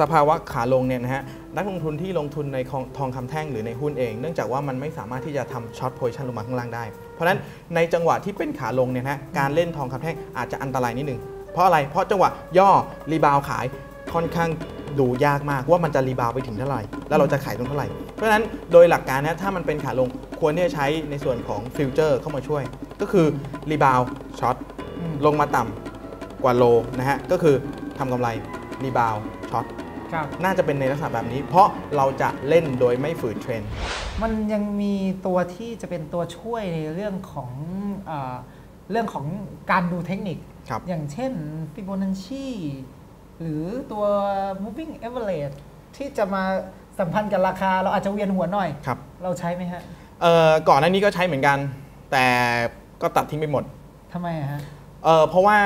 สภาวะขาลงเนี่ยนะฮะนักลงทุนที่ลงทุนในทองทองคำแท่งหรือในหุ้นเอง เนื่องจากว่ามันไม่สามารถที่จะทำช็อตโพซิชันลงมาข้างล่างได้ เพราะฉะนั้นในจังหวะที่เป็นขาลงเนี่ยนะฮะการเล่นทองคำแท่งอาจจะอันตรายนิดนึงเพราะอะไรเพราะจังหวะย่อรีบาวขายค่อนข้างดูยากมากว่ามันจะรีบาวไปถึงเท่าไหร่ แล้วเราจะขายตรงเท่าไหร่ เพราะฉะนั้นโดยหลักการนะถ้ามันเป็นขาลงควรที่จะใช้ในส่วนของฟิวเจอร์เข้ามาช่วย ก็คือรีบาวช็อตลงมาต่ำกว่าโลนะฮะก็คือทำกำไรรีบาว ช็อตครับน่าจะเป็นในลักษณะแบบนี้ เพราะเราจะเล่นโดยไม่ฝืนเทรนด์มันยังมีตัวที่จะเป็นตัวช่วยในเรื่องของเออเรื่องของการดูเทคนิคครับอย่างเช่น Fibonacci หรือตัว moving average ที่จะมาสัมพันธ์กับราคา เราอาจจะเวียนหัวหน่อยครับเราใช้ไหมฮะเอ่อก่อนหน้านี้ก็ใช้เหมือนกัน แต่ก็ตัดทิ้งไปหมดทำไมอะฮะเออเพราะว่า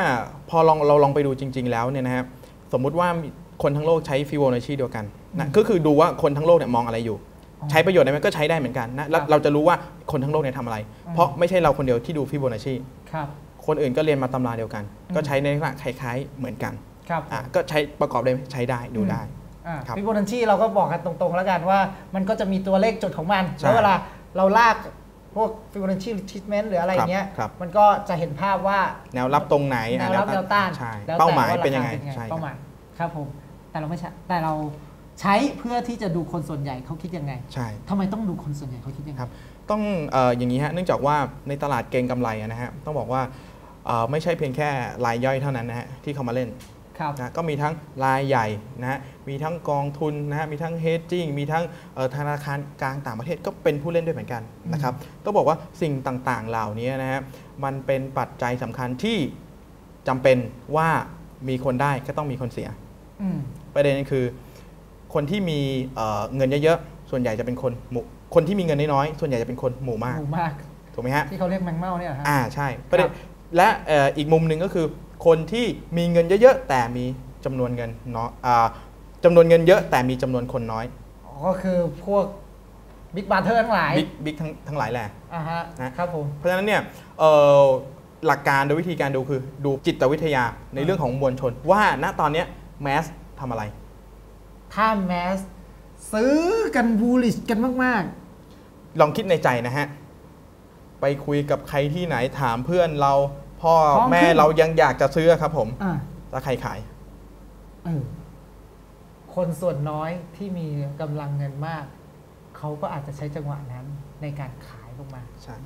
พอลองเราลองไปดูจริง ๆ แล้วเนี่ยนะฮะสมมุติว่ามี คนทั้งโลกใช้ฟิโบนัชชีเดียวกันนะอืมก็คือดูว่าคนทั้งโลกเนี่ยมองอะไรอยู่อ๋อใช้ประโยชน์ได้ไหมก็ใช้ได้เหมือนกันนะแล้วครับเราจะรู้ว่าคนทั้งโลกเนี่ยทำอะไรอืมเพราะไม่ใช่เราคนเดียวที่ดูฟิโบนัชชีครับคนอื่นก็เรียนมาตำราเดียวกันอืมก็ใช้ในลักษณะคล้ายๆเหมือนกันครับอะก็ใช้ประกอบได้ไหมใช้ได้ดูได้ครับฟิโบนัชชีเราก็บอกกันตรงๆ แล้วกันว่ามันก็จะมีตัวเลขจุดของมันใช่แล้วเวลาเราลากพวกฟิโบนัชชีทิทเมนต์หรืออะไรอย่างเงี้ยครับ มันก็จะเห็นภาพว่า แนวรับตรงไหนแนอะวรับแนวต้านใช่แล้วแต่เป้าหมายว่รคเป็นยังไงใช่ใช่คเป้ารับหมายครับผม แต่เราไม่ใช่แต่เราใช้เพื่อที่จะดูคนส่วนใหญ่เขาคิดยังไงใช่ทำไมต้องดูคนส่วนใหญ่เขาคิดยังไงครับต้องเอออย่างนี้ฮะเนื่องจากว่าในตลาดเก็งกำไรอะนะฮะต้องบอกว่าเอ่อไม่ใช่เพียงแค่รายย่อยเท่านั้นนะฮะที่เขามาเล่นครับนะก็มีทั้งรายใหญ่นะฮะมีทั้งกองทุนนะฮะมีทั้งเฮดจิ้งมีทั้งเอ่อธนาคารกลางต่างประเทศก็เป็นผู้เล่นด้วยเหมือนกันนะครับต้องบอกว่าสิ่งต่างๆเหล่านี้นะฮะมันเป็นปัจจัยสำคัญที่จำเป็นว่ามีคนได้ก็ต้องมีคนเสียอืม ประเด็นคือ คนที่มีเอ่อเงินเยอะๆส่วนใหญ่จะเป็นคนหมู่คนที่มีเงินน้อยๆส่วนใหญ่จะเป็นคนหมู่มากถูกมากถูกไหมฮะที่เขาเรียกแมงเม่าเนี่ยเหรอฮะอ่าใช่ประเด็นครับและเอ่ออีกมุมหนึ่งก็คือ คนที่มีเงินเยอะๆแต่มีจำนวนเงินน้อยอ่าจำนวนเงินเยอะแต่มีจำนวนคนน้อยอ๋อก็คือพวกบิ๊กบาร์เทอร์ทั้งหลายบิ๊กบิ๊กทั้งทั้งหลายแหละอ่าฮะนะครับผมเพราะฉะนั้นเนี่ยเอ่อหลักการโดยวิธีการดูคือดูจิตวิทยาในเรื่องของมวลชน ว่าณตอนเนี้แมส ทำอะไร ถ้าแมสซื้อกันบูลิชกันมากลองคิดในใจนะฮะ ไปคุยกับใครที่ไหนถามเพื่อนเราพ่อท้องแม่ขึ้น เรายังอยากจะซื้อครับผมๆอ่าแล้วใครขาย เออคนส่วนน้อยที่มีกำลังเงินมาก เขาก็อาจจะใช้จังหวะนั้นในการขายลงมา ใช่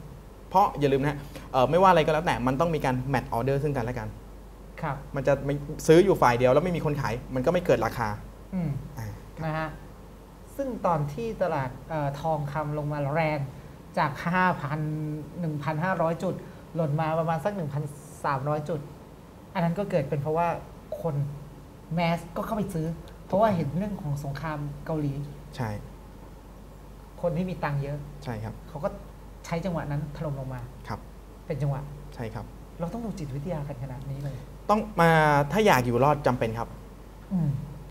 เพราะอย่าลืมนะฮะเอ่อไม่ว่าอะไรก็แล้วแต่มันต้องมีการแมทออเดอร์ซึ่งกันและกันครับ มันจะไม่ซื้ออยู่ฝ่ายเดียวแล้วไม่มีคนขาย มันก็ไม่เกิดราคาอืมอ่านะฮะซึ่งตอนที่ตลาดเออทองคำลงมาแรงจาก 5,000 1,500 จุด หล่นมาประมาณสัก 1,300 จุด อันนั้นก็เกิดเป็นเพราะว่าคนแมสก็เข้าไปซื้อ เพราะว่าเห็นเรื่องของสงครามเกาหลี ใช่ คนที่มีตังค์เยอะ ใช่ครับ เขาก็ใช้จังหวะนั้นถล่มลงมา ครับ เป็นจังหวะ ใช่ครับ เราต้องดูจิตวิทยากันขนาดนี้เลย ต้องมาถ้าอยากอยู่รอดจำเป็นครับอืม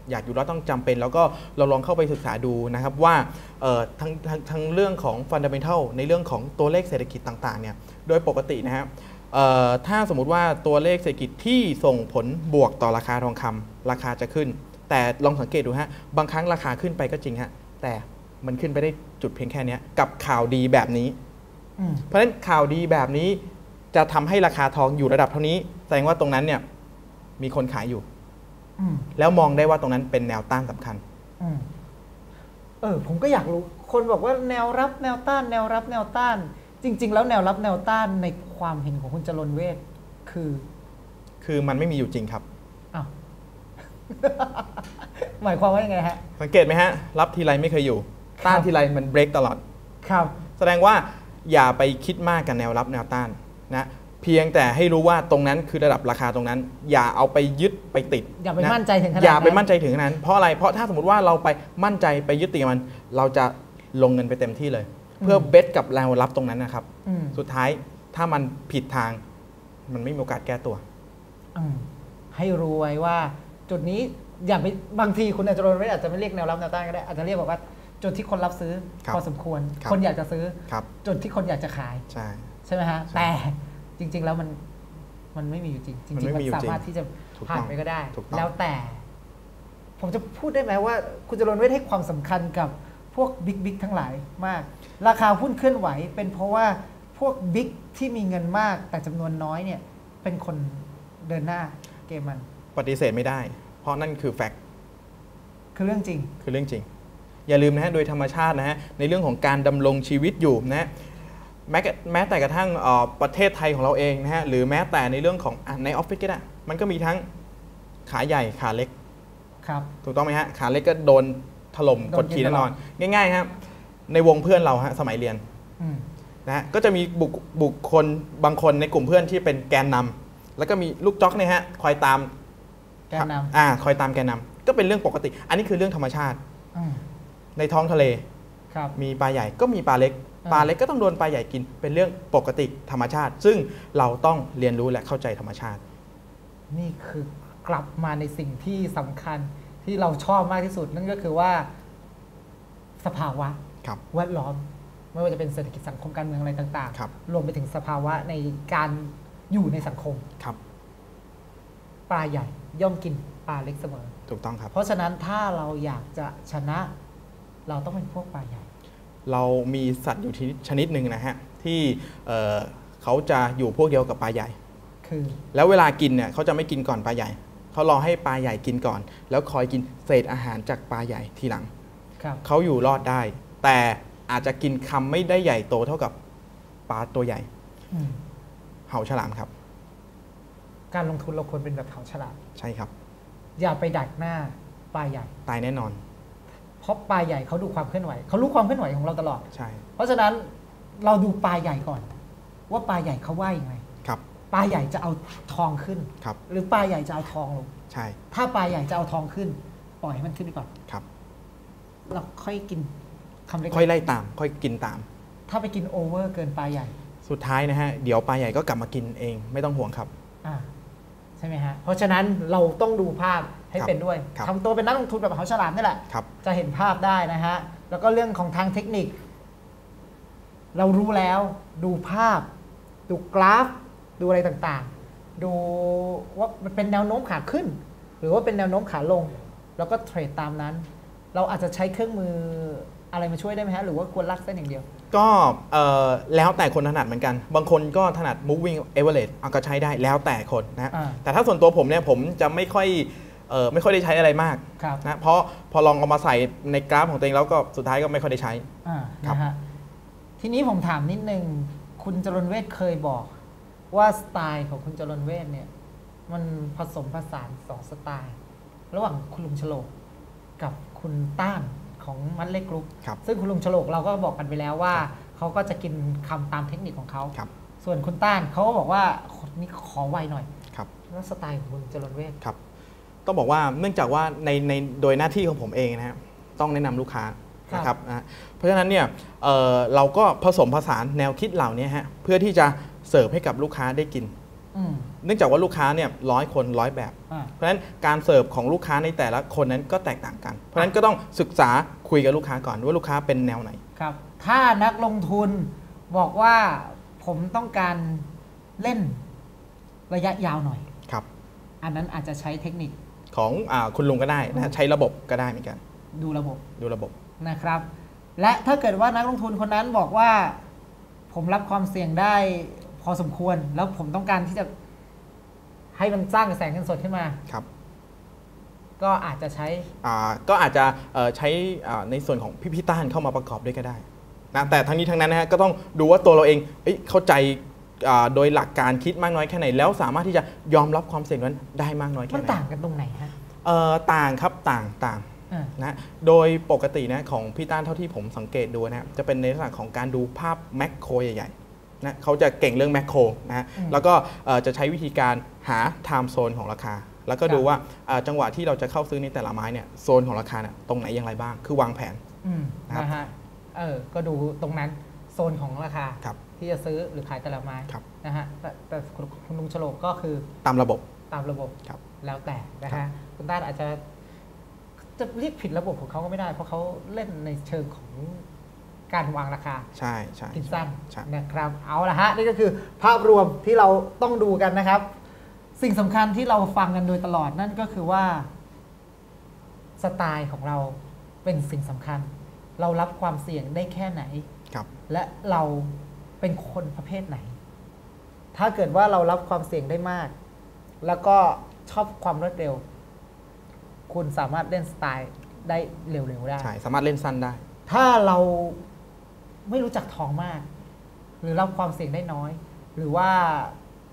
อยากอยู่รอดต้องจำเป็น แล้วก็เราลองเข้าไปศึกษาดูนะครับว่าเอ่อทั้งทั้งทั้งเรื่องของฟันดัมเ n ทัลในเรื่องของตัวเลขเศรษฐกิจต่างๆเนี่ยโดยปกตินะฮะเอ่อถ้าสมมุติว่าตัวเลขเศรษฐกิจที่ส่งผลบวกต่อราคาทองคำราคาจะขึ้น แต่ลองสังเกตดูฮะบางครั้งราคาขึ้นไปก็จริงฮะแต่มันขึ้นไปได้จุดเพียงแค่เนี้ยกับข่าวดีแบบนี้อืมเพราะฉะนั้นข่าวดีแบบนี้ จะทำให้ราคาทองอยู่ระดับเท่านี้ แสดงว่าตรงนั้นเนี่ยมีคนขายอยู่อืมแล้วมองได้ว่าตรงนั้นเป็นแนวต้านสำคัญอืมเออผมก็อยากรู้ คนบอกว่าแนวรับแนวต้าน แนวรับแนวต้าน จริง ๆ แล้วแนวรับแนวต้านในความเห็นของคุณจรนเวทคือ คือมันไม่มีอยู่จริงครับอ้าวหมายความว่ายังไงฮะ สังเกตไหมฮะ รับทีไรไม่เคยอยู่ ต้านทีไรมันเบรกตลอด ครับ แสดงว่าอย่าไปคิดมากกับแนวรับแนวต้าน นะเพียงแต่ให้รู้ว่าตรงนั้นคือระดับราคาตรงนั้น อย่าเอาไปยึดไปติดอย่าไปะมั่นใจถึงขนาดอย่าไปนั้นมั่นใจถึงขนาดนั้นเพราะอะไรเพราะถ้าสมมติว่าเราไปมั่นใจไปยึดติดกับมัน เราจะลงเงินไปเต็มที่เลย เพื่อเบสกับแนวรับตรงนั้นนะครับอืมสุดท้ายถ้ามันผิดทางมันไม่มีโอกาสแก้ตัวอืมให้รู้ไว้ว่าจุดนี้อย่าไปบางทีคุณอาจจะโดนไม่อาจจะไม่เรียกแนวรับแนวต้านก็ได้อาจจะเรียกบอกว่าจุดที่คนรับซื้อครับพอสมควรครับคนอยากจะซื้อครับจุดที่คนอยากจะขาย ใช่ใช่ไหมฮะใช่แต่จริง ๆ แล้วมันมันไม่มีอยู่จริงจมันริงไม่ๆมันมีอยู่สาจริงมารถที่จะถูกผ่าต้นองไปก็ได้ถูกต้องแล้วแต่ ผมจะพูดได้ไหมว่า คุณจรนเวทให้ความสำคัญกับพวกบิ๊กบิ๊กทั้งหลายมาก ราคาหุ้นเคลื่อนไหว เป็นเพราะว่าพวกบิ๊กที่มีเงินมากแต่จำนวนน้อยเนี่ย เป็นคนเดินหน้าเกมมัน ปฏิเสธไม่ได้ เพราะนั่นคือแฟกต์คือเรื่องจริง คือเรื่องจริง อย่าลืมนะฮะโดยธรรมชาตินะฮะในเรื่องของการดำรงชีวิตอยู่นะฮะ แม้กระแม้แต่กระทั่งเอ่อประเทศไทยของเราเองนะฮะหรือแม้แต่ในเรื่องของอะในออฟฟิศก็ได้มันก็มีทั้งขาใหญ่ขาเล็กครับถูกต้องไหมฮะขาเล็กก็โดนถล่มโดนกดขี่กินแน่นอนตลง่ายๆครับในวงเพื่อนเราฮะสมัยเรียนอืมนะฮะก็จะมีบุคบุคคลบางคนในกลุ่มเพื่อนที่เป็นแกนนำแล้วก็มีลูกจ๊อกเนี่ยฮะคอยตามแกนนอ่าคอยตามแกนนำก็เป็นเรื่องปกติ อันนี้คือเรื่องธรรมชาติำอืมในท้องทะเลครับมีปลาใหญ่ก็มีปลาเล็กอ่า ปลาเล็กก็ต้องโดนปลาใหญ่กินเป็นเรื่องปกติธรรมชาติ ซึ่งเราต้องเรียนรู้และเข้าใจธรรมชาติ นี่คือกลับมาในสิ่งที่สำคัญที่เราชอบมากที่สุด นั่นก็คือว่า สภาวะครับแวดล้อม ไม่ว่าจะเป็นเศรษฐกิจสังคมการเมืองอะไรต่างครับๆรวมไปถึงสภาวะในการอยู่ในสังคมครับปลาใหญ่ย่อมกินปลาเล็กเสมอ ถูกต้องครับ เพราะฉะนั้นถ้าเราอยากจะชนะ เราต้องเป็นพวกปลาใหญ่ เรามีสัตว์อยู่ที่ชนิดหนึ่งนะฮะที่เอ่อเขาจะอยู่พวกเดียวกับปลาใหญ่ คือ แล้วเวลากินเนี่ยเขาจะไม่กินก่อนปลาใหญ่เขารอให้ปลาใหญ่กินก่อน แล้วคอยกินเศษอาหารจากปลาใหญ่ทีหลังครับเขาอยู่รอดได้ แต่อาจจะกินคำไม่ได้ใหญ่โตเท่ากับปลาตัวใหญ่อืมเห่าฉลามครับ การลงทุนเราควรเป็นแบบเขาฉลาดใช่ครับ อย่าไปดักหน้าปลาใหญ่ตายแน่นอน เพราะปลาใหญ่เขาดูความเคลื่อนไหวเขารู้ความเคลื่อนไหวของเราตลอด ใช่ เพราะฉะนั้นเราดูปลาใหญ่ก่อน ว่าปลาใหญ่เขาว่ายังไงครับปลาใหญ่จะเอาทองขึ้น ครับ หรือปลาใหญ่จะเอาทองลง ใช่ ถ้าปลาใหญ่จะเอาทองขึ้น ปล่อยให้มันขึ้นไปก่อนครับ เราค่อยกินคำเล็กค่อยไล่ตาม ค่อยกินตาม ถ้าไปกินโอเวอร์เกินปลาใหญ่ สุดท้ายนะฮะเดี๋ยวปลาใหญ่ก็กลับมากินเอง ไม่ต้องห่วงครับอ่าใช่ไหมฮะเพราะฉะนั้นเราต้องดูภาพ ให้ครับเป็นด้วยครับทำตัวเป็นนักลงทุนแบบเขาฉลาดนี่แหละครับจะเห็นภาพได้นะฮะ แล้วก็เรื่องของทางเทคนิค เรารู้แล้วดูภาพ ดูกราฟ ดูอะไรต่างๆ ดูว่ามันเป็นแนวโน้มขาขึ้น หรือว่าเป็นแนวโน้มขาลง แล้วก็เทรดตามนั้น เราอาจจะใช้เครื่องมืออะไรมาช่วยได้ไหมฮะ หรือว่าควรลักเส้นอย่างเดียว ก็เอ่อแล้วแต่คนถนัดเหมือนกัน บางคนก็ถนัด moving average อะก็ใช้ได้แล้วแต่คนนะอ่าแต่ถ้าส่วนตัวผมเนี่ยผมจะไม่ค่อย เอ่อไม่ค่อยได้ใช้อะไรมากครับนะเพราะพอลองเอามาใส่ในกราฟของตัวเองแล้วก็สุดท้ายก็ไม่ค่อยได้ใช้อ่าครับนะฮะทีนี้ผมถามนิดนึงคุณจรนเวทเคยบอกว่าสไตล์ของคุณจรนเวทเนี่ย มันผสมผสานสองสไตล์ ระหว่างคุณลุงฉลกกับคุณต้านของมันเล็กกรุ๊ปครับซึ่งคุณลุงฉลกเราก็บอกกันไปแล้วว่า เขาก็จะกินคำตามเทคนิคของเขาครับส่วนคุณต้านเขาก็บอกว่านี่ขอไวหน่อยครับแล้วสไตล์ของคุณจรนเวทครับ ต้องบอกว่าเนื่องจากว่าในในโดยหน้าที่ของผมเองนะฮะต้องแนะนำลูกค้าครับนะครับนะเพราะฉะนั้นเนี่ยเอ่อเราก็ผสมผสานแนวคิดเหล่านี้ฮะเพื่อที่จะเสิร์ฟให้กับลูกค้าได้กินอืมเนื่องจากว่าลูกค้าเนี่ยร้อยคนร้อยแบบอ่าเพราะฉะนั้นการเสิร์ฟของลูกค้าในแต่ละคนนั้นก็แตกต่างกัน เพราะฉะนั้นก็ต้องศึกษาคุยกับลูกค้าก่อนว่าลูกค้าเป็นแนวไหนครับ ถ้านักลงทุนบอกว่าผมต้องการเล่นระยะยาวหน่อยครับ อันนั้นอาจจะใช้เทคนิค ของอาคุณลุงก็ได้นะฮะใช้ระบบก็ได้เหมือนกัน ดูระบบดูระบบนะครับ และถ้าเกิดว่านักลงทุนคนนั้นบอกว่า ผมรับความเสี่ยงได้พอสมควร แล้วผมต้องการที่จะให้มันสร้างกระแสเงินสดขึ้นมาครับก็อาจจะใช้อ่าก็อาจจะเอ่อใช้อ่าในส่วนของพิพิต้านเข้ามาประกอบด้วยก็ได้นะแต่ทั้งนี้ทั้งนั้นนะฮะก็ต้องดูว่าตัวเราเองเอ้ยเข้าใจอ่า โดยหลักการคิดมากน้อยแค่ไหน แล้วสามารถที่จะยอมรับความเสี่ยงนั้นได้มากน้อยแค่มันไหนต่างกันตรงไหนฮะเอ่อต่างครับต่างต่างอ่านะโดยปกตินะของพี่ต้านเท่าที่ผมสังเกตดูนะจะเป็นในลักษณะของการดูภาพแมคโครใหญ่ๆนะเขาจะเก่งเรื่องแมคโครนะฮะอืมแล้วก็เอ่อจะใช้วิธีการหาไทม์โซนของราคา แล้วก็ครับดูว่าเอ่อจังหวะที่เราจะเข้าซื้อในแต่ละไม้เนี่ยโซนของราคาเนี่ยตรงไหนอย่างไรบ้าง คือวางแผนอืมครับนะฮะเออก็ดูตรงนั้นโซนของราคาครับ ที่จะซื้อหรือขายแต่ละไม้ครับนะฮะแต่แต่คุณคุณลุงฉลกก็คือตามระบบตามระบบครับแล้วแต่นะครัฮะบคุณต้านอาจจะจะเรียกผิดระบบของเขาก็ไม่ได้ เพราะเขาเล่นในเชิงของการวางราคา ใช่ใช่กินสั้นใช่นะครับ เอาละฮะ นี่ก็คือภาพรวมที่เราต้องดูกันนะครับ สิ่งสำคัญที่เราฟังกันโดยตลอดนั่นก็คือว่า สไตล์ของเราเป็นสิ่งสำคัญ เรารับความเสี่ยงได้แค่ไหนครับ และเรา เป็นคนประเภทไหน ถ้าเกิดว่าเรารับความเสี่ยงได้มาก แล้วก็ชอบความรวดเร็ว คุณสามารถเล่นสไตล์ได้เร็วๆได้ ใช่ สามารถเล่นสั้นได้ ถ้าเราไม่รู้จักทองมาก หรือรับความเสี่ยงได้น้อย หรือว่า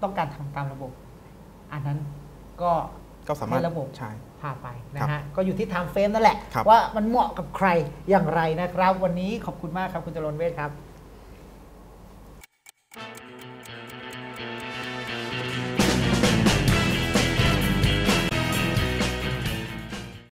ต้องการทำตามระบบ อันนั้นก็ก็สามารถให้ระบบใช่พาไปครันะบฮะ ก็อยู่ที่ time frame นั่นแหละครับว่ามันเหมาะกับใครอย่างไรนะครับ วันนี้ขอบคุณมากครับคุณจรนเวทครับ